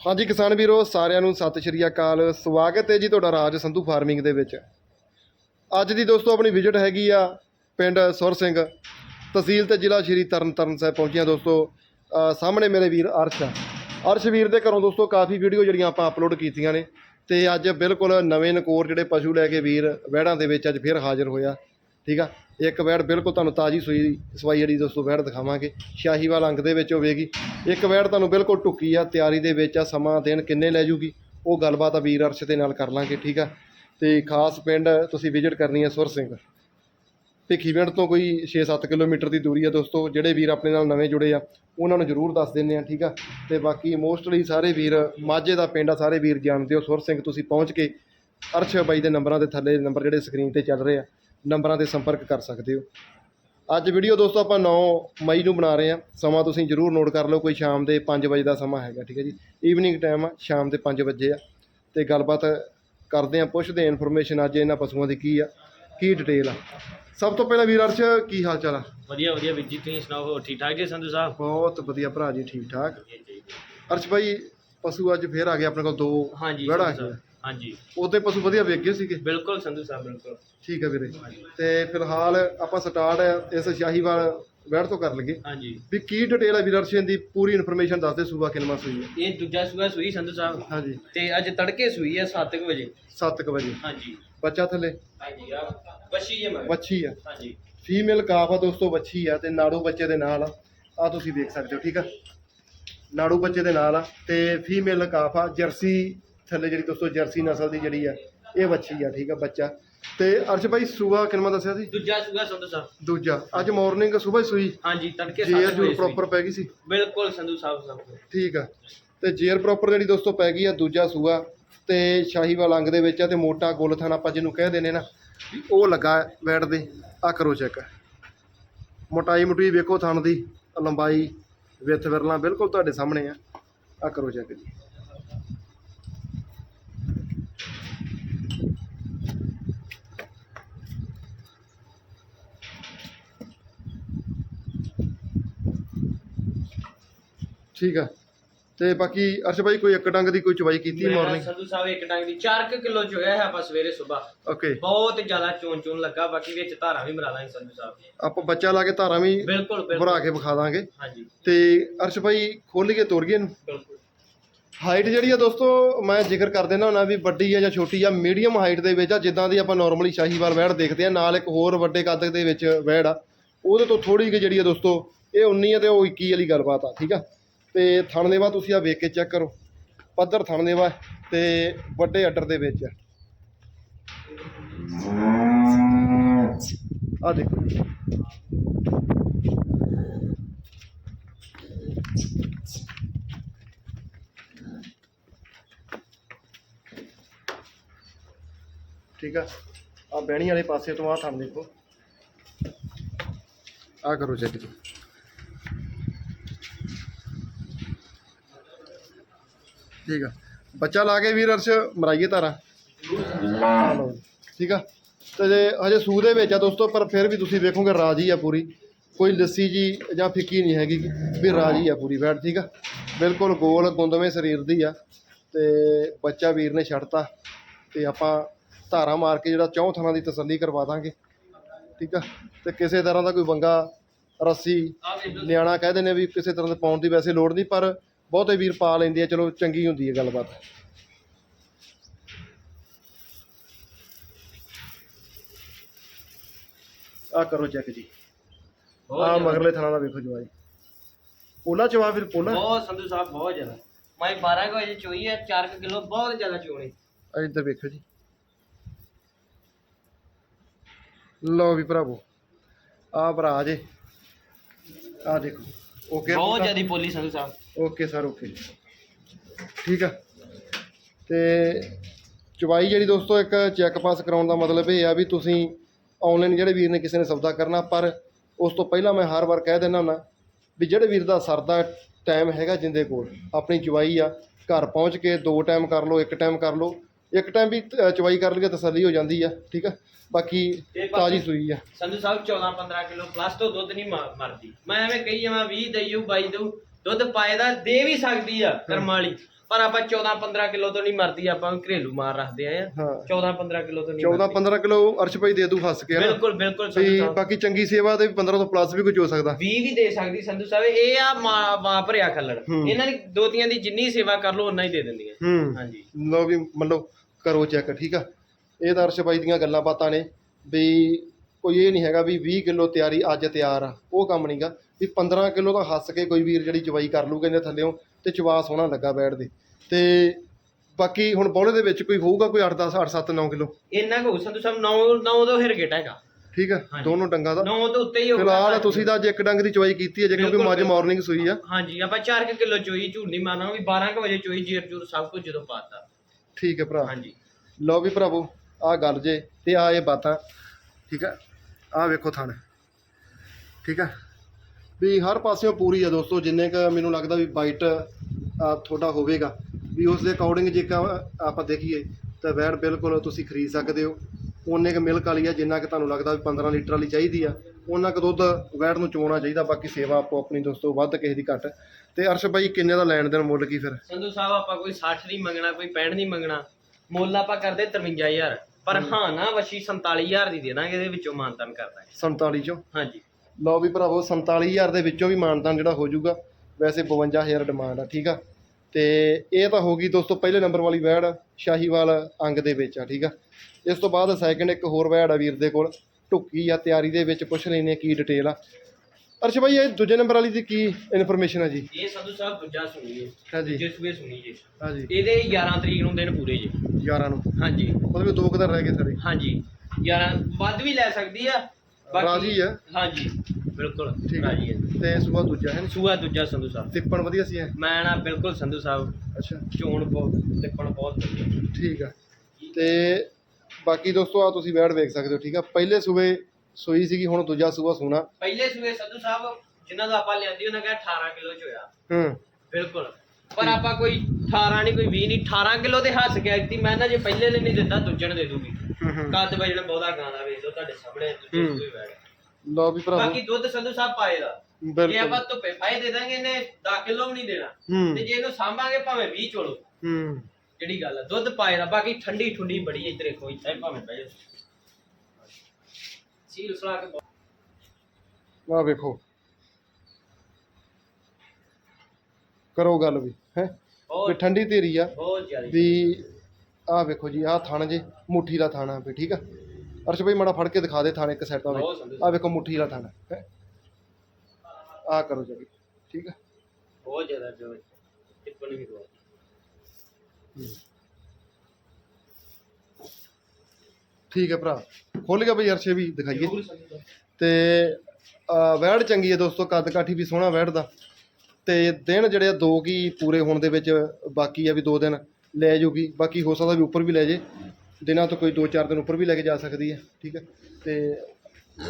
ਹਾਂਜੀ ਕਿਸਾਨ ਵੀਰੋ, ਸਾਰਿਆਂ ਨੂੰ ਸਤਿ ਸ਼੍ਰੀ ਅਕਾਲ। ਸਵਾਗਤ ਹੈ ਜੀ ਤੁਹਾਡਾ ਰਾਜ ਸੰਧੂ ਫਾਰਮਿੰਗ ਦੇ ਵਿੱਚ। ਅੱਜ ਦੀ ਦੋਸਤੋ ਆਪਣੀ ਵਿਜ਼ਿਟ ਹੈਗੀ ਆ ਪਿੰਡ ਸੁਰ ਸਿੰਘ। ਤਹਿਸੀਲ ਤੇ ਜ਼ਿਲ੍ਹਾ ਸ਼੍ਰੀ ਤਰਨਤਾਰਨ ਸਾਹਿਬ ਪਹੁੰਚਿਆ ਦੋਸਤੋ। ਸਾਹਮਣੇ ਮੇਰੇ ਵੀਰ ਅਰਸ਼ ਆ। ਅਰਸ਼ ਵੀਰ ਦੇ ਘਰੋਂ ਦੋਸਤੋ ਕਾਫੀ ਵੀਡੀਓ ਜਿਹੜੀਆਂ ਆਪਾਂ ਅਪਲੋਡ ਕੀਤੀਆਂ ਨੇ ਤੇ ਅੱਜ ਬਿਲਕੁਲ ਨਵੇਂ ਨਕੋਰ ਜਿਹੜੇ ਪਸ਼ੂ ਲੈ ਕੇ ਵੀਰ ਵਹਿੜਾਂ ਦੇ ਵਿੱਚ ਅੱਜ ਫਿਰ ਹਾਜ਼ਰ ਹੋਇਆ। ਠੀਕ ਆ? ਇੱਕ ਵੈੜ ਬਿਲਕੁਲ ਤੁਹਾਨੂੰ ਤਾਜੀ ਸੂਈ ਸਵਾਈ ਜਿਹੜੀ ਦੋਸਤੋ ਵੈੜ ਦਿਖਾਵਾਂਗੇ। ਸ਼ਾਹੀਵਾਲ ਅੰਗ ਦੇ ਵਿੱਚ ਹੋਵੇਗੀ ਇੱਕ ਵੈੜ ਤੁਹਾਨੂੰ ਬਿਲਕੁਲ ਟੁੱਕੀ ਆ, ਤਿਆਰੀ ਦੇ ਵਿੱਚ ਆ, ਸਮਾਂ ਦਿਨ ਕਿੰਨੇ ਲੈ ਜੂਗੀ, ਉਹ ਗੱਲਬਾਤ ਆ ਵੀਰ ਅਰਸ਼ ਦੇ ਨਾਲ ਕਰ ਲਾਂਗੇ, ਠੀਕ ਆ? ਤੇ ਖਾਸ ਪਿੰਡ ਤੁਸੀਂ ਵਿਜ਼ਿਟ ਕਰਨੀ ਹੈ ਸੁਰ ਸਿੰਘ। ਭਿੱਖੀ ਪਿੰਡ ਤੋਂ ਕੋਈ 6-7 ਕਿਲੋਮੀਟਰ ਦੀ ਦੂਰੀ ਆ ਦੋਸਤੋ, ਜਿਹੜੇ ਵੀਰ ਆਪਣੇ ਨਾਲ ਨਵੇਂ ਜੁੜੇ ਆ, ਉਹਨਾਂ ਨੂੰ ਜ਼ਰੂਰ ਦੱਸ ਦਿੰਦੇ ਆ, ਠੀਕ ਆ? ਤੇ ਬਾਕੀ ਮੋਸਟਲੀ ਸਾਰੇ ਵੀਰ, ਮਾਝੇ ਦਾ ਪਿੰਡ ਆ, ਸਾਰੇ ਵੀਰ ਜਾਣਦੇ ਹੋ, ਸੁਰ ਸਿੰਘ ਤੁਸੀਂ ਪਹੁੰਚ ਕੇ ਅਰਸ਼ ਬਾਈ ਦੇ ਨੰਬਰਾਂ ਦੇ ਥੱਲੇ ਨੰਬਰ ਜਿਹੜੇ ਸਕਰੀਨ ਤੇ ਚੱਲ ਰਹੇ ਆ। ਨੰਬਰਾਂ ਤੇ ਸੰਪਰਕ ਕਰ ਸਕਦੇ ਹੋ। ਅੱਜ ਵੀਡੀਓ ਦੋਸਤੋ ਆਪਾਂ 9 ਮਈ ਨੂੰ ਬਣਾ ਰਹੇ ਆ ਸਮਾਂ ਤੁਸੀਂ ਜ਼ਰੂਰ ਨੋਟ ਕਰ ਲਓ ਕੋਈ ਸ਼ਾਮ ਦੇ 5 ਵਜੇ ਦਾ ਸਮਾਂ ਹੈਗਾ ਠੀਕ ਹੈ ਜੀ। ਈਵਨਿੰਗ ਟਾਈਮ ਆ ਸ਼ਾਮ ਦੇ 5 ਵਜੇ ਆ। ਤੇ ਗੱਲਬਾਤ ਕਰਦੇ ਆ ਪੁੱਛਦੇ ਆ ਇਨਫੋਰਮੇਸ਼ਨ ਅੱਜ ਇਹਨਾਂ ਪਸ਼ੂਆਂ ਦੀ ਕੀ ਆ ਕੀ ਡਿਟੇਲ ਆ। ਸਭ ਤੋਂ ਪਹਿਲਾਂ ਵੀਰ ਅਰਸ਼ ਕੀ ਹਾਲ ਚਾਲ ਆ? ਵਧੀਆ ਵਧੀਆ ਵੀਰ ਜੀ ਤੁਸੀਂ ਸੁਣਾਓ ਹੋਰ ਠੀਕ ਠਾਕ ਜੀ ਸੰਧੂ ਸਾਹਿਬ? ਬਹੁਤ ਵਧੀਆ ਭਰਾ ਜੀ ਠੀਕ ਠਾਕ। ਅਰਸ਼ ਭਾਈ ਪਸ਼ੂ ਅੱਜ ਫੇਰ ਆ ਗਏ ਆਪਣੇ ਕੋਲ ਦੋ ਹਾਂਜੀ ਵੜਾ। ਹਾਂਜੀ। ਉਹਦੇ ਪਸ਼ੂ ਵਧੀਆ ਵੇਖ ਸੀਗੇ? ਬਿਲਕੁਲ ਸੰਧੂ ਸਾਹਿਬ ਬਿਲਕੁਲ। ਠੀਕ ਹੈ ਵੀਰੇ। ਤੇ ਫਿਲਹਾਲ ਆਪਾਂ ਸਟਾਰਟ ਇਸ ਸ਼ਾਹੀਵਾਲ ਵੈੜ ਤੋਂ ਕਰ ਲਈਏ। ਹਾਂਜੀ। ਵੀ ਕੀ ਡਿਟੇਲ ਹੈ ਵੀਰ ਅਰਸ਼ ਦੀ? ਪੂਰੀ ਇਨਫੋਰਮੇਸ਼ਨ ਦੱਸ ਦੇ ਸੂਬਾ ਕਿੰਨਾ ਸੂਈ ਹੈ। ਇਹ ਦੂਜਾ ਸੂਆ ਸੂਈ ਸੰਧੂ ਸਾਹਿਬ। ਹਾਂਜੀ। ਤੇ ਅੱਜ ਤੜਕੇ ਸੂਈ ਹੈ 7 ਵਜੇ। 7 ਵਜੇ। ਹਾਂਜੀ। ਬੱਚਾ ਥੱਲੇ? ਹਾਂਜੀ ਆ ਬੱਛੀ ਹੈ ਮੈਂ ਵੱਛੀ ਆ। ਹਾਂਜੀ। ਫੀਮੇਲ ਕਾਫ ਆ ਦੋਸਤੋ ਵੱਛੀ ਆ ਤੇ ਨਾੜੂ ਬੱਚੇ ਦੇ ਨਾਲ ਆ। ਆ ਤੁਸੀਂ ਦੇਖ ਸਕਦੇ ਹੋ ਠੀਕ ਆ? ਨਾੜੂ ਬੱਚੇ ਦੇ ਨਾਲ ਆ ਤੇ ਫੀਮੇਲ ਕਾਫ ਆ ਜਰਸੀ ਥੱਲੇ ਜਿਹੜੀ ਦੋਸਤੋ ਜਰਸੀ ਨਸਲ ਦੀ ਜਿਹੜੀ ਆ ਇਹ ਵੱਛੀ ਆ ਠੀਕ ਆ ਬੱਚਾ। ਤੇ ਅਰਸ਼ ਭਾਈ ਸੂਆ ਕਿੰਨਾ ਦੱਸਿਆ ਸੀ? ਦੂਜਾ ਸੂਆ ਸੰਧੂ ਸਾਹਿਬ। ਦੂਜਾ। ਅੱਜ ਮਾਰਨਿੰਗ ਸਵੇਰ ਸੂਈ। ਹਾਂਜੀ ਤੜਕੇ 7 ਜੂਰ ਵਜੇ ਪ੍ਰੋਪਰ ਪੈ ਗਈ ਸੀ। ਬਿਲਕੁਲ ਸੰਧੂ ਸਾਹਿਬ ਸਭ ਠੀਕ ਆ। ਤੇ ਜੇਰ ਪ੍ਰੋਪਰ ਜਿਹੜੀ ਦੋਸਤੋ ਪੈ ਗਈ ਆ ਦੂਜਾ ਸੂਆ ਤੇ ਸ਼ਾਹੀਵਾਲ ਅੰਗ ਦੇ ਵਿੱਚ ਆ ਤੇ ਮੋਟਾ ਗੁੱਲ ਥਾਨ ਆਪਾਂ ਜਿਹਨੂੰ ਕਹਿ ਦਿੰਦੇ ਨਾ ਉਹ ਲੱਗਾ ਬੈਠ ਦੇ ਆ ਕਰੋ ਚੈੱਕ ਮੋਟਾਈ ਮੋਟੀ ਵੇਖੋ ਥਣ ਦੀ ਲੰਬਾਈ ਵਿੱਥ ਵਿਰਲਾ ਬਿਲਕੁਲ ਤੁਹਾਡੇ ਸਾਹਮਣੇ ਆ। ਆ ਕਰੋ ਚੈੱਕ ਜੀ। ਠੀਕ ਆ। ਤੇ ਬਾਕੀ ਅਰਸ਼ ਭਾਈ ਕੋਈ ਇੱਕ ਡੰਗ ਦੀ ਕੋਈ ਚਵਾਈ ਕੀਤੀ ਮਾਰਨਿੰਗ? ਸੰਧੂ ਸਾਹਿਬ ਇੱਕ ਟਾਂਗ ਦੀ। 4 ਕਿਲੋ ਚੋਇਆ ਹੈ ਆਪਾਂ ਸਵੇਰੇ ਸਵੇਰ ਓਕੇ। ਬਹੁਤ ਜ਼ਿਆਦਾ ਚੋਣ ਚੋਣ ਲੱਗਾ ਬਾਕੀ ਵਿੱਚ ਧਾਰਾਂ ਵੀ ਮਰਾ ਲਾਂਗੇ ਸੰਧੂ ਸਾਹਿਬ ਆਪਾਂ ਬੱਚਾ ਲਾ ਕੇ ਧਾਰਾਂ ਵੀ ਬਿਲਕੁਲ ਭਰਾ ਕੇ ਵਿਖਾ ਦਾਂਗੇ। ਹਾਂਜੀ। ਤੇ ਅਰਸ਼ ਭਾਈ ਖੋਲੀਏ ਤੋਰੀਏ ਨੂੰ ਬਿਲਕੁਲ। ਹਾਈਟ ਜਿਹੜੀ ਆ ਦੋਸਤੋ ਮੈਂ ਜ਼ਿਕਰ ਕਰ ਦੇਣਾ ਹੁੰਦਾ ਵੀ ਵੱਡੀ ਆ ਜਾਂ ਛੋਟੀ ਆ ਮੀਡੀਅਮ ਹਾਈਟ ਦੇ ਵਿੱਚ ਆ ਜਿੱਦਾਂ ਦੀ ਆਪਾਂ ਨਾਰਮਲੀ ਸ਼ਾਹੀਵਾਲ ਵੈੜ ਦੇਖਦੇ ਆ ਨਾਲ ਇੱਕ ਹੋਰ ਵੱਡੇ ਕੱਦ ਦੇ ਵਿੱਚ ਵੈੜ ਆ ਉਹਦੇ ਤੋਂ ਥੋੜੀ ਜਿਹੀ ਜਿਹੜੀ ਆ ਦੋਸਤੋ ਇਹ 19 ਆ ਤੇ ਉਹ 21 ਵਾਲੀ ਗੱਲਬਾਤ ਆ ਠੀਕ ਆ? ਤੇ ਥਣ ਤੁਸੀਂ ਆ ਵੇਖ ਕੇ ਚੈੱਕ ਕਰੋ। ਪੱਧਰ ਥਣਦੇਵਾ ਤੇ ਵੱਡੇ ਅੱਡਰ ਦੇ ਵਿੱਚ ਆ ਆ ਦੇਖੋ। ਠੀਕ ਆ। ਆ ਬਹਿਣੀ ਵਾਲੇ ਪਾਸੇ ਤੋਂ ਆ ਥਣ ਦੇਖੋ। ਆ ਕਰੋ ਚੈੱਕ ਠੀਕ ਆ। ਬੱਚਾ ਲਾ ਕੇ ਵੀਰ ਅਰਸ਼ ਮਰਾਈਏ ਜੀ। ਠੀਕ ਆ। ਤੇ ਜੇ ਹਜੇ ਸੂ ਦੇ ਵਿੱਚ ਆ ਦੋਸਤੋ ਪਰ ਫਿਰ ਵੀ ਤੁਸੀਂ ਵੇਖੋਗੇ ਰਾਜੀ ਆ ਪੂਰੀ। ਕੋਈ ਲੱਸੀ ਜੀ ਜਾਂ ਫਿੱਕੀ ਨਹੀਂ ਹੈਗੀ ਵੀ ਰਾਜੀ ਆ ਪੂਰੀ ਬੈਠ ਠੀਕ ਆ। ਬਿਲਕੁਲ ਗੋਲ ਗੁੰਦਵੇਂ ਸਰੀਰ ਦੀ ਆ। ਤੇ ਬੱਚਾ ਵੀਰ ਨੇ ਛੱਡਤਾ। ਤੇ ਆਪਾਂ ਧਾਰਾ ਮਾਰ ਕੇ ਜਿਹੜਾ ਚੌਂ ਥਾਂ ਦੀ ਤਸੱਲੀ ਕਰਵਾ ਦਾਂਗੇ। ਠੀਕ ਆ। ਤੇ ਕਿਸੇ ਤਰ੍ਹਾਂ ਦਾ ਕੋਈ ਵੰਗਾ ਰੱਸੀ ਨਿਆਣਾ ਕਹਿੰਦੇ ਨੇ ਵੀ ਕਿਸੇ ਤਰ੍ਹਾਂ ਦੇ ਪਾਉਣ ਦੀ ਵੈਸੇ ਲੋੜ ਨਹੀਂ ਪਰ ਬਹੁਤੇ ਵੀਰ ਪਾ ਲੈਂਦੇ ਆ ਚਲੋ ਚੰਗੀ ਹੁੰਦੀ ਹੈ ਗੱਲਬਾਤ। ਆ ਕਰੋ ਚੈੱਕ ਜੀ। ਆ। ਮਗਰਲੇ ਥਾਣਾ ਦਾ ਵੇਖੋ ਜਵਾਈ। ਪੋਲਾ ਚਵਾ ਫਿਰ ਪੋਲਾ। ਬਹੁਤ ਸੰਧੂ ਸਾਹਿਬ ਬਹੁਤ ਜ਼ਿਆਦਾ। ਮੈਂ 12 ਕੁ ਵਜੇ ਚੋਈ ਹੈ 4 ਕਿਲੋ ਬਹੁਤ ਜ਼ਿਆਦਾ ਚੋਣੀ। ਇੱਧਰ ਵੇਖੋ ਜੀ। ਲਓ ਵੀ ਭਰਾਵੋ ਆ ਭਰਾ ਜੇ। ਆ ਦੇਖੋ। ਓਕੇ ਬਹੁਤ ਜ਼ਿਆਦਾ ਪੋਲੀ Sandhu Sahib. Okay sir okay ਠੀਕ ਆ। ਤੇ ਚਵਾਈ ਜਿਹੜੀ ਦੋਸਤੋ ਇੱਕ ਚੈੱਕ ਪਾਸ ਕਰਾਉਣ ਦਾ ਮਤਲਬ ਇਹ ਆ ਵੀ ਤੁਸੀਂ ਆਨਲਾਈਨ ਜਿਹੜੇ ਵੀਰ ਨੇ ਕਿਸੇ ਨੇ ਸੌਦਾ ਕਰਨਾ ਪਰ ਉਸ ਤੋਂ ਪਹਿਲਾਂ ਮੈਂ ਹਰ ਵਾਰ ਕਹਿ ਦਿੰਦਾ ਹੁੰਦਾ ਵੀ ਜਿਹੜੇ ਵੀਰ ਦਾ ਸਰਦਾ ਟਾਈਮ ਹੈਗਾ ਜਿੰਦੇ ਕੋਲ ਆਪਣੀ ਚਵਾਈ ਆ ਘਰ ਪਹੁੰਚ ਕੇ ਦੋ ਟਾਈਮ ਕਰ ਲਓ ਇੱਕ ਟਾਈਮ ਕਰ ਲਓ ਇੱਕ ਟਾਈਮ ਵੀ ਚਵਾਈ ਕਰ ਲਈਏ ਤਸੱਲੀ ਹੋ ਜਾਂਦੀ ਆ ਠੀਕ ਆ? ਬਾਕੀ ਤਾਜੀ ਸੂਈ ਆ। ਸੰਧੂ ਸਾਹਿਬ 14 15 ਕਿਲੋ ਪਲੱਸ ਤੋਂ ਦੁੱਧ ਨਹੀਂ ਮਰਦੀ। ਮੈਂ ਐਵੇਂ ਕਹੀ ਜਾਵਾਂ 20 ਦਈਓ 22 ਦਊ ਦੁੱਧ ਪਾਏਦਾ ਦੇ ਵੀ ਸਕਦੀ ਆ ਕਰਮ ਵਾਲੀ। ਪਰ ਆਪਾਂ 14 15 ਕਿਲੋ ਤੋਂ ਨਹੀਂ ਮਰਦੀ ਆਪਾਂ ਘਰੇਲੂ ਮਾਰ ਰੱਖਦੇ ਆ। ਹਾਂ। 14 15 ਕਿਲੋ ਤੋਂ ਨਹੀਂ 14 15 ਕਿਲੋ ਅਰਸ਼ ਭਾਈ ਦੇ ਦੂ ਹੱਸ ਕੇ ਹਨਾ? ਬਿਲਕੁਲ ਬਿਲਕੁਲ ਸੰਧੂ ਤੇ ਸਾਹਿਬ। ਬਾਕੀ ਚੰਗੀ ਸੇਵਾ ਤੇ 15 ਤੋਂ ਪਲੱਸ ਵੀ ਕੁਝ ਹੋ ਸਕਦਾ। 20 ਵੀ ਦੇ ਸਕਦੀ ਸੰਧੂ ਸਾਹਿਬ ਇਹ ਆ ਮਾਂ ਮਾਂ ਭਰਿਆ ਖੱਲੜ। ਇਹਨਾਂ ਦੀ ਦੋਤੀਆਂ ਦੀ ਜਿੰਨੀ ਸੇਵਾ ਕਰ ਲੋ ਉਨਾ ਹੀ ਦੇ ਦਿੰਦੀਆਂ। ਹੂੰ। ਹਾਂਜੀ। ਲੋ ਵੀ ਮੰਨੋ ਕਰੋ ਚੈੱਕ ਠੀਕ ਆ? ਇਹ ਤਾਂ ਅਰਸ਼ ਭਾਈ ਦੀਆਂ ਗੱਲਾਂ ਬਾਤਾਂ ਨੇ ਵੀ ਕੋਈ ਇਹ ਨਹੀਂ ਹੈਗਾ ਵੀ 20 ਕਿਲੋ ਤਿਆਰੀ ਅੱਜ ਤਿਆਰ ਆ। ਉਹ ਕੰਮ ਨਹੀਂਗਾ ਵੀ 15 ਕਿਲੋ ਤਾਂ ਹੱਸ ਕੇ ਕੋਈ ਵੀਰ ਜਿਹੜੀ ਚਵਾਈ ਕਰ ਲੂਗਾ ਇਹਦੇ ਥੱਲੇੋਂ ਤੇ ਚਵਾ ਸੋਹਣਾ ਲੱਗਾ ਬੈਠਦੇ ਤੇ ਬਾਕੀ ਹੁਣ ਬੌਲੇ ਦੇ ਵਿੱਚ ਕੋਈ ਹੋਊਗਾ ਕੋਈ 8 10 8 7 9 ਕਿਲੋ? ਇੰਨਾ ਕੁ ਸੰਧੂ ਸਾਹਿਬ 9 9 ਤੋਂ ਹਿਰਗੇਟ ਹੈਗਾ। ਠੀਕ ਆ ਹਾਂਜੀ। ਦੋਨੋਂ ਡੰਗਾ ਦਾ। 9 ਤੋਂ ਉੱਤੇ ਹੀ ਹੋਊਗਾ ਫਿਲਹਾਲ ਤੁਸੀਂ ਤਾਂ ਅੱਜ ਇੱਕ ਡੰਗ ਦੀ ਚਵਾਈ ਕੀਤੀ ਹੈ ਜੇ ਕਿਉਂਕਿ ਮੱਝ ਮਾਰਨਿੰਗ ਸੂਈ ਆ। ਹਾਂਜੀ ਆਪਾਂ 4 ਕਿਲੋ ਚੋਈ ਝੂਠ ਨਹੀਂ ਮਾਰਨਾ ਵੀ 12 ਕੁ ਵਜੇ ਚੋਈ ਜੀਰ ਜੂਰ ਸਭ ਕੁਝ ਜਦੋਂ ਪਾਤਾ। ਠੀਕ ਹੈ ਭਰਾ। ਹਾਂਜੀ। ਲਓ ਵੀ ਭਰਾਵੋ ਆਹ ਗੱਲ ਜੇ ਤੇ ਆ ਇਹ ਬਾਤਾਂ ਠੀਕ ਆ? ਆਹ ਵੇਖੋ ਥਣ। ਠੀਕ ਆ? ਵੀ ਹਰ ਪਾਸਿਓਂ ਪੂਰੀ ਆ ਦੋਸਤੋ ਜਿੰਨੇ ਕ ਮੈਨੂੰ ਲੱਗਦਾ ਵੀ ਬਾਈਟ ਤੁਹਾਡਾ ਹੋਵੇਗਾ। ਵੀ ਉਸ ਦੇ ਅਕੋਰਡਿੰਗ ਜੇ ਆਪਾਂ ਦੇਖੀਏ ਤਾਂ ਵੈੜ ਬਿਲਕੁਲ ਤੁਸੀਂ ਖਰੀਦ ਸਕਦੇ ਹੋ। ਉਹਨੇ ਕ ਮਿਲਕ ਵਾਲੀ ਆ ਜਿੰਨਾ ਕਿ ਤੁਹਾਨੂੰ ਲੱਗਦਾ ਵੀ 15 ਲੀਟਰ ਵਾਲੀ ਚਾਹੀਦੀ ਆ ਉਹਨਾਂ ਕ ਦੁੱਧ ਵੈੜ ਨੂੰ ਚੋਣਾ ਚਾਹੀਦਾ ਬਾਕੀ ਸੇਵਾ ਆਪੋ ਆਪਣੀ ਦੋਸਤੋ ਵੱਧ ਕਿਸੇ ਦੀ ਘੱਟ। ਤੇ ਅਰਸ਼ ਭਾਈ ਕਿੰਨੇ ਦਾ ਲੈਣ ਦੇਣ ਮੁੱਲ ਕੀ ਫਿਰ? ਸੰਧੂ ਸਾਹਿਬ ਆਪਾਂ ਕੋਈ 60 ਨਹੀਂ ਮੰਗਣਾ ਕੋਈ 65 ਨਹੀਂ ਮੰਗਣਾ। ਮੁੱਲ ਆਪਾਂ ਕਰਦੇ 53000 ਪਰ ਹਾਂ। ਨਾ ਵਸ਼ੀ 47000 ਦੀ ਦੇ ਦਾਂਗੇ ਇਹਦੇ ਵਿੱਚੋਂ ਮਾਨਤਨ ਕਰਦਾ 47 ਚੋਂ? ਹਾਂਜੀ। ਲਓ ਵੀ ਭਰਾਵੋ 47000 ਦੇ ਵਿੱਚੋਂ ਵੀ ਮਾਨਤਾਨ ਜਿਹੜਾ ਹੋ ਜਾਊਗਾ ਵੈਸੇ 52000 ਡਿਮਾਂਡ ਆ ਠੀਕ ਆ? ਤੇ ਇਹ ਤਾਂ ਹੋ ਗਈ ਦੋਸਤੋ ਪਹਿਲੇ ਨੰਬਰ ਵਾਲੀ ਵੈੜ ਸ਼ਾਹੀਵਾਲ ਅੰਗ ਦੇ ਵਿੱਚ ਆ ਠੀਕ ਆ? ਇਸ ਤੋਂ ਬਾਅਦ ਸੈਕਿੰਡ ਇੱਕ ਹੋਰ ਵੈੜ ਆ ਵੀਰ ਦੇ ਕੋਲ ਢੁੱਕੀ ਆ ਤਿਆਰੀ ਦੇ ਵਿੱਚ ਪੁੱਛ ਲੈਨੇ ਕੀ ਡਿਟੇਲ ਆ। ਅਰਸ਼ ਭਾਈ ਇਹ ਦੂਜੇ ਨੰਬਰ ਵਾਲੀ ਦੀ ਕੀ ਇਨਫੋਰਮੇਸ਼ਨ ਆ ਜੀ? ਇਹ ਸੰਧੂ ਸਾਹਿਬ ਦੂਜਾ ਸੁਣੀਏ। ਹਾਂਜੀ ਦੂਜੇ ਸੂਏ ਸੁਣੀ ਜੀ। ਹਾਂਜੀ ਇਹਦੇ 11 ਤਰੀਕ ਨੂੰ ਦਿਨ ਪੂਰੇ ਜੀ। 11 ਨੂੰ। ਹਾਂਜੀ ਮਤਲਬ ਦੋ ਕਦਰ ਰਹਿ ਗਏ ਸਾਰੇ। ਹਾਂਜੀ 11 ਵੱਧ ਵੀ ਲੈ ਸਕਦੀ ਆ ਰਾਜੀ ਆ? ਹਾਂਜੀ ਬਿਲਕੁਲ ਠੀਕ ਰਾਜੀ ਹੈ ਤੇ ਸੁਬਾ ਦੂਜਾ ਹੈ ਸੂਆ ਦੂਜਾ ਸੰਧੂ ਸਾਹਿਬ। ਤਿੱਪਣ ਵਧੀਆ ਸੀ ਹੈ ਮੈਂ ਨਾ ਬਿਲਕੁਲ ਸੰਧੂ ਸਾਹਿਬ। ਅੱਛਾ। ਚੋਣ ਬਹੁਤ ਟਿੱਪਣ ਬਹੁਤ ਵਧੀਆ। ਠੀਕ ਆ। ਤੇ ਬਾਕੀ ਦੋਸਤੋ ਆ ਤੁਸੀਂ ਵੈੜ ਵੇਖ ਸਕਦੇ ਹੋ ਠੀਕ ਆ? ਪਹਿਲੇ ਸੂਬੇ ਸੋਈ ਸੀਗੀ ਹੁਣ ਦੂਜਾ ਸੂਬਾ ਸੋਣਾ। ਪਹਿਲੇ ਸੂਏ ਸੰਧੂ ਸਾਹਿਬ ਜਿਨ੍ਹਾਂ ਦਾ ਆਪਾਂ ਲਿਆਂਦੀ ਉਹਨਾਂ ਕਿਹਾ 18 ਕਿਲੋ ਚ ਹੋਇਆ। ਹੂੰ। ਬਿਲਕੁਲ। ਪਰ ਆਪਾਂ ਕੋਈ 18 ਨਹੀਂ ਕੋਈ 20 ਨਹੀਂ 18 ਕਿਲੋ ਤੇ ਹੱਸ ਕੇ ਆਈ ਮੈਂ ਨਾ ਜੇ ਪਹਿਲੇ ਨੇ ਨਹੀਂ ਦਿੱਤਾ ਦੂਜੇ ਨੂੰ ਦੇ ਦੂਗੀ। ਹੂੰ, ਹੂੰ। ਕੱਦ ਵਜਣ ਬਹੁਤਾ ਗਾਂਦਾ ਵੇਖ ਲਓ ਤੁਹਾਡੇ ਸਾਹਮਣੇ ਦੂਜੇ। ਸੂਏ ਬੈਠ ਲਓ ਵੀ ਭਰਾਵੋ। ਬਾਕੀ ਦੁੱਧ ਸੰਧੂ ਸਾਹਿਬ ਪਾਏਗਾ ਜੇ ਬਿਲਕੁਲ। ਆਪਾਂ ਧੁੱਪੇ ਪਾਏ ਦੇ ਦਾਂਗੇ ਇਹਨੇ 10 ਕਿਲੋ ਵੀ ਨਹੀਂ ਦੇਣਾ। ਤੇ ਜੇ ਇਹਨੂੰ ਸਾਂਭਾਂਗੇ ਭਾਵੇਂ 20 ਚੋਲੋ। ਹੂੰ। ਜਿਹੜੀ ਗੱਲ ਆ ਦੁੱਧ ਪਾਏਗਾ ਬਾਕੀ ਠੰਡੀ ਠੁੰਡੀ ਬੜੀ ਇੱਧਰ ਦੇਖੋ ਇੱਥੇ ਭਾਵੇਂ ਬਹਿ ਜਾਓ। ਸੀਲ ਸਲਾ ਕੇ ਆ ਵੇਖੋ। ਕਰੋ ਗੱਲ ਵੀ ਹੈ? ਵੀ ਠੰਡੀ ਤੇਰੀ ਆ। ਬਹੁਤ ਜ਼ਿਆਦਾ। ਵੀ ਆ ਵੇਖੋ ਜੀ ਆ ਥਣ ਜੇ ਮੁੱਠੀ ਦਾ ਥਾਣਾ ਵੀ ਠੀਕ ਆ? ਅਰਸ਼ ਭਾਈ ਮਾੜਾ ਫੜ ਕੇ ਦਿਖਾ ਦੇ ਥਾਣੇ ਇੱਕ ਸਾਈਡ ਤੋਂ ਬਹੁਤ ਸੰਧੂ ਆ ਵੇਖੋ ਮੁੱਠੀ ਦਾ ਥਾਣਾ ਹੈ? ਆ ਕਰੋ ਜੀ ਠੀਕ ਆ? ਬਹੁਤ ਜ਼ਿਆਦਾ ਜੋ ਟਿੱਪਣ ਵੀ ਬਹੁਤ। ਠੀਕ ਹੈ ਭਰਾ। ਖੋਲ ਗਿਆ ਬਈ ਅਰਸ਼ੇ ਵੀ ਦਿਖਾਈਏ। ਤੇ ਅਹ, ਵੈੜ ਚੰਗੀ ਹੈ ਦੋਸਤੋ ਕੱਦ ਕਾਠੀ ਵੀ ਸੋਹਣਾ ਵੈੜ ਦਾ। ਤੇ ਦਿਨ ਜਿਹੜੇ ਆ ਦੋ ਕੀ ਪੂਰੇ ਹੋਣ ਦੇ ਵਿੱਚ ਬਾਕੀ ਆ ਵੀ ਦੋ ਦਿਨ ਲੈ ਜੂਗੀ ਬਾਕੀ ਹੋ ਸਕਦਾ ਵੀ ਉੱਪਰ ਵੀ ਲੈ ਜੇ। ਦਿਨਾਂ ਤੋਂ ਕੋਈ 2-4 ਦਿਨ ਉੱਪਰ ਵੀ ਲੈ ਕੇ ਜਾ ਸਕਦੀ ਹੈ ਠੀਕ ਹੈ ਤੇ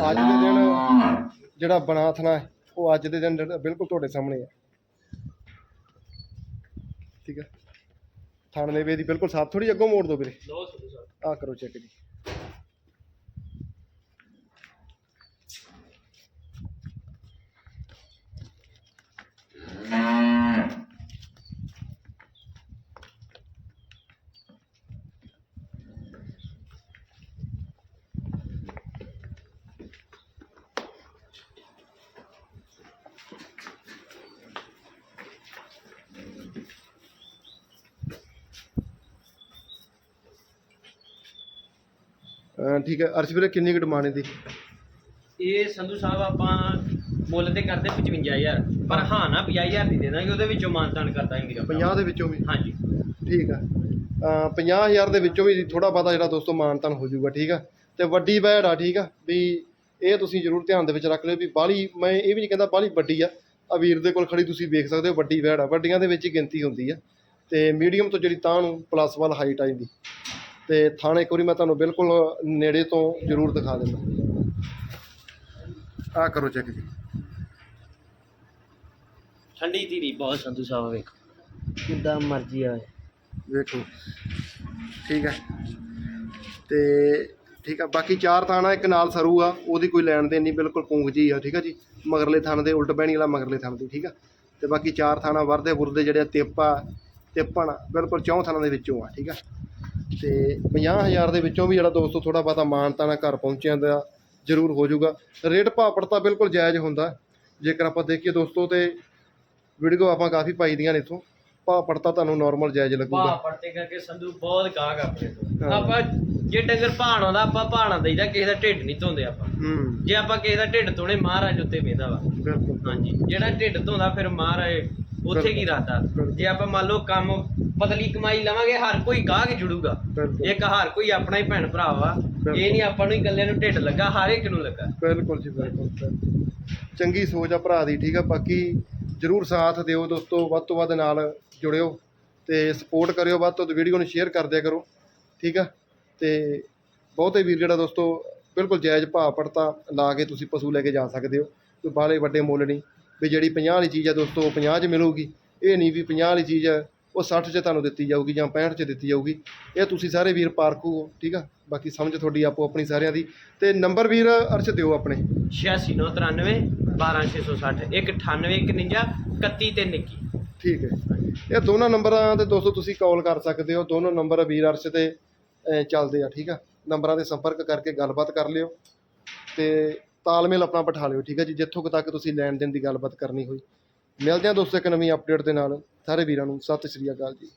ਅੱਜ ਦੇ ਦਿਨ ਜਿਹੜਾ ਬਣਾ ਥਣਾ ਹੈ ਉਹ ਅੱਜ ਦੇ ਦਿਨ ਬਿਲਕੁਲ ਤੁਹਾਡੇ ਸਾਹਮਣੇ ਹੈ ਠੀਕ ਹੈ ਥਾਣੇ ਵੇ ਦੀ ਬਿਲਕੁਲ ਸਾਥ ਥੋੜੀ ਅੱਗੋਂ ਮੋੜ ਦੋ ਵੀਰੇ। ਆ ਕਰੋ ਚੈੱਕ ਜੀ। ਅਹ ਠੀਕ ਹੈ ਅਰਸ਼ ਵੀਰੇ ਕਿੰਨੀ ਕੁ ਡਿਮਾਂਡ ਇਹਦੀ? ਇਹ ਸੰਧੂ ਸਾਹਿਬ ਆਪਾਂ ਮੁੱਲ ਤੇ ਕਰਦੇ 55000 ਪਰ ਹਾਂ ਨਾ 50000 ਦੀ ਦੇ ਦਾਂਗੇ ਉਹਦੇ ਵਿੱਚੋਂ ਮਾਨਤਾਨ ਕਰ ਦਾਂਗੇ ਵੀਰਾ 50 ਦੇ ਵਿੱਚੋਂ ਵੀ? ਹਾਂਜੀ। ਠੀਕ ਆ। ਅਹ 50000 ਦੇ ਵਿੱਚੋਂ ਵੀ ਥੋੜਾ ਬਹੁਤਾ ਜਿਹੜਾ ਦੋਸਤੋ ਮਾਨਤਨ ਹੋ ਜਾਊਗਾ ਠੀਕ ਆ? ਤੇ ਵੱਡੀ ਬੈੜ ਆ ਠੀਕ ਆ ਵੀ ਇਹ ਤੁਸੀਂ ਜ਼ਰੂਰ ਧਿਆਨ ਦੇ ਵਿੱਚ ਰੱਖ ਲਿਓ ਵੀ ਬਾਹਲੀ ਮੈਂ ਇਹ ਵੀ ਨਹੀਂ ਕਹਿੰਦਾ ਬਾਹਲੀ ਵੱਡੀ ਆ। ਆ ਵੀਰ ਦੇ ਕੋਲ ਖੜੀ ਤੁਸੀਂ ਵੇਖ ਸਕਦੇ ਹੋ ਵੱਡੀ ਬੈੜ ਆ। ਵੱਡੀਆਂ ਦੇ ਵਿੱਚ ਹੀ ਗਿਣਤੀ ਹੁੰਦੀ ਆ। ਤੇ ਮੀਡੀਅਮ ਤੋਂ ਜਿਹੜੀ ਤਾਂ ਨੂੰ ਪਲੱਸ ਵੱਲ ਹਾਈਟ ਆ ਜਾਂਦੀ ਤੇ ਥਾਣੇ ਇੱਕ ਵਾਰੀ ਮੈਂ ਤੁਹਾਨੂੰ ਬਿਲਕੁਲ ਨੇੜੇ ਤੋਂ ਜ਼ਰੂਰ ਦਿਖਾ ਦਿੰਦਾ। ਆ ਕਰੋ ਚੈੱਕ ਜੀ। ਠੰਡੀ ਧੀਰੀ ਬਹੁਤ ਸੰਧੂ ਸਾਹਿਬ ਵੇਖੋ। ਕਿੱਦਾਂ ਮਰਜ਼ੀ ਆਵੇ। ਵੇਖੋ। ਠੀਕ ਹੈ। ਤੇ ਠੀਕ ਆ ਬਾਕੀ ਚਾਰ ਥਾਣਾ ਇੱਕ ਨਾਲ ਸਰੂ ਆ ਉਹਦੀ ਕੋਈ ਲੈਣ ਦੇਣ ਨਹੀਂ ਬਿਲਕੁਲ ਪੂੰਖ ਜੀ ਆ ਠੀਕ ਆ ਜੀ? ਮਗਰਲੇ ਥਾਣ ਦੇ ਉਲਟ ਬਹਿਣੀ ਵਾਲਾ ਮਗਰਲੇ ਥਾਣ ਦੀ ਠੀਕ ਆ? ਤੇ ਬਾਕੀ ਚਾਰ ਥਾਣਾ ਵਰਦੇ ਬੁਰਦੇ ਜਿਹੜੇ ਆ, ਤੇਪਾ ਤੇਪਣ ਬਿਲਕੁਲ ਚੌਂ ਥਾਣਾ ਦੇ ਵਿੱਚੋਂ ਆ ਠੀਕ ਆ? ਤੇ 50000 ਦੇ ਵਿੱਚੋਂ ਵੀ ਜਿਹੜਾ ਦੋਸਤੋ ਥੋੜਾ ਬਹੁਤਾ ਮਾਨਤਾ ਨਾਲ ਘਰ ਪਹੁੰਚਿਆਂ ਦਾ ਜ਼ਰੂਰ ਹੋ ਜਾਊਗਾ। ਰੇਟ ਭਾਪੜ ਤਾਂ ਬਿਲਕੁਲ ਜਾਇਜ਼ ਹੁੰਦਾ। ਜੇਕਰ ਆਪਾਂ ਦੇਖੀਏ ਦੋਸਤੋ ਤੇ ਵੀਡੀਓ ਆਪਾਂ ਕਾਫੀ ਪਾਈ ਦੀਆਂ ਨੇ ਇਥੋਂ ਭਾਪੜ ਤਾਂ ਤੁਹਾਨੂੰ ਨਾਰਮਲ ਜਾਇਜ਼ ਲੱਗੂਗਾ। ਪੜਤੇ ਕਰਕੇ ਸੰਧੂ ਬਹੁਤ ਗਾਹਕ ਆਪਣੇ ਤੋਂ। ਆਪਾਂ ਜੇ ਡੰਗਰ ਭਾਣ ਆਉਂਦਾ ਆਪਾਂ ਭਾਣਾ ਦਈਦਾ ਕਿਸੇ ਦਾ ਢਿੱਡ ਨਹੀਂ ਧੋਂਦੇ ਆਪਾਂ। ਜੇ ਆਪਾਂ ਕਿਸੇ ਦਾ ਢਿੱਡ ਧੋਣੇ ਮਹਾਰਾਜ ਉੱਤੇ ਵੇਦਾ ਵਾ। ਬਿਲਕੁਲ। ਹਾਂਜੀ। ਜਿਹੜਾ ਢਿੱਡ ਧੋਂਦਾ ਫਿਰ ਮਹਾਰਾਜ ਉੱਥੇ ਕੀ ਬਿਲਕੁਲ। ਜੇ ਆਪਾਂ ਮੰਨ ਲਓ ਕੰਮ ਪਤਲੀ ਕਮਾਈ ਲਵਾਂਗੇ ਹਰ ਕੋਈ ਗਾਹਕ ਜੁੜੂਗਾ। ਬਿਲਕੁਲ। ਇੱਕ ਹਰ ਕੋਈ ਆਪਣਾ ਹੀ ਭੈਣ ਭਰਾ ਵਾ। ਇਹ ਨਹੀਂ ਆਪਾਂ ਨੂੰ ਇਕੱਲੇ ਨੂੰ ਢਿੱਡ ਲੱਗਾ ਹਰ ਇੱਕ ਨੂੰ ਲੱਗਾ। ਬਿਲਕੁਲ ਜੀ ਬਿਲਕੁਲ ਬਿਲਕੁਲ। ਚੰਗੀ ਸੋਚ ਆ ਭਰਾ ਦੀ ਠੀਕ ਆ? ਬਾਕੀ ਜਰੂਰ ਸਾਥ ਦਿਓ ਦੋਸਤੋ ਵੱਧ ਤੋਂ ਵੱਧ ਨਾਲ ਜੁੜਿਓ ਤੇ ਸਪੋਰਟ ਕਰਿਓ ਵੱਧ ਤੋਂ ਵੱਧ ਵੀਡੀਓ ਨੂੰ ਸ਼ੇਅਰ ਕਰ ਦਿਆ ਕਰੋ ਠੀਕ ਆ? ਤੇ ਬਹੁਤੇ ਵੀਰ ਜਿਹੜਾ ਦੋਸਤੋ ਬਿਲਕੁਲ ਜਾਇਜ਼ ਭਾਅ ਪੜਤਾ ਲਾ ਕੇ ਤੁਸੀਂ ਪਸ਼ੂ ਲੈ ਕੇ ਜਾ ਸਕਦੇ ਹੋ ਕੋਈ ਬਾਹਲੇ ਵੱਡੇ ਮੁੱਲ ਨਹੀਂ। ਵੀ ਜਿਹੜੀ 50 ਵਾਲੀ ਚੀਜ਼ ਆ ਦੋਸਤੋ ਉਹ 50 'ਚ ਮਿਲੂਗੀ। ਇਹ ਨਹੀਂ ਵੀ 50 ਵਾਲੀ ਚੀਜ਼ ਆ ਉਹ 60 'ਚ ਤੁਹਾਨੂੰ ਦਿੱਤੀ ਜਾਊਗੀ ਜਾਂ 65 'ਚ ਦਿੱਤੀ ਜਾਊਗੀ। ਇਹ ਤੁਸੀਂ ਸਾਰੇ ਵੀਰ ਪਾਰਖੂ ਹੋ ਠੀਕ ਆ? ਬਾਕੀ ਸਮਝ ਤੁਹਾਡੀ ਆਪੋ ਆਪਣੀ ਸਾਰਿਆਂ ਦੀ। ਤੇ ਨੰਬਰ ਵੀਰ ਅਰਸ਼ ਦਿਓ ਆਪਣੇ। 8693 12660 198 31 ਤੇ ਨਿੱਕੀ। ਠੀਕ ਹੈ। ਇਹ ਦੋਨਾਂ ਨੰਬਰਾਂ ਤੇ ਦੋਸਤੋ ਤੁਸੀਂ ਕਾਲ ਕਰ ਸਕਦੇ ਹੋ। ਦੋਨੋਂ ਨੰਬਰ ਵੀਰ ਅਰਸ਼ ਤੇ ਚੱਲਦੇ ਆ ਠੀਕ ਆ? ਨੰਬਰਾਂ ਤੇ ਸੰਪਰਕ ਕਰਕੇ ਗੱਲਬਾਤ ਕਰ ਲਿਓ। ਤੇ ਤਾਲਮੇਲ ਆਪਣਾ ਬਿਠਾ ਲਿਓ, ਠੀਕ ਹੈ ਜੀ? ਜਿੱਥੋਂ ਤੱਕ ਤੁਸੀਂ ਲੈਣ ਦੇਣ ਦੀ ਗੱਲਬਾਤ ਕਰਨੀ ਹੋਈ। ਮਿਲਦੇ ਹਾਂ ਦੋਸਤੋ ਇੱਕ ਨਵੀਂ ਅਪਡੇਟ ਦੇ ਨਾਲ। ਸਾਰੇ ਵੀਰਾਂ ਨੂੰ ਸਤਿ ਸ਼੍ਰੀ ਅਕਾਲ ਜੀ।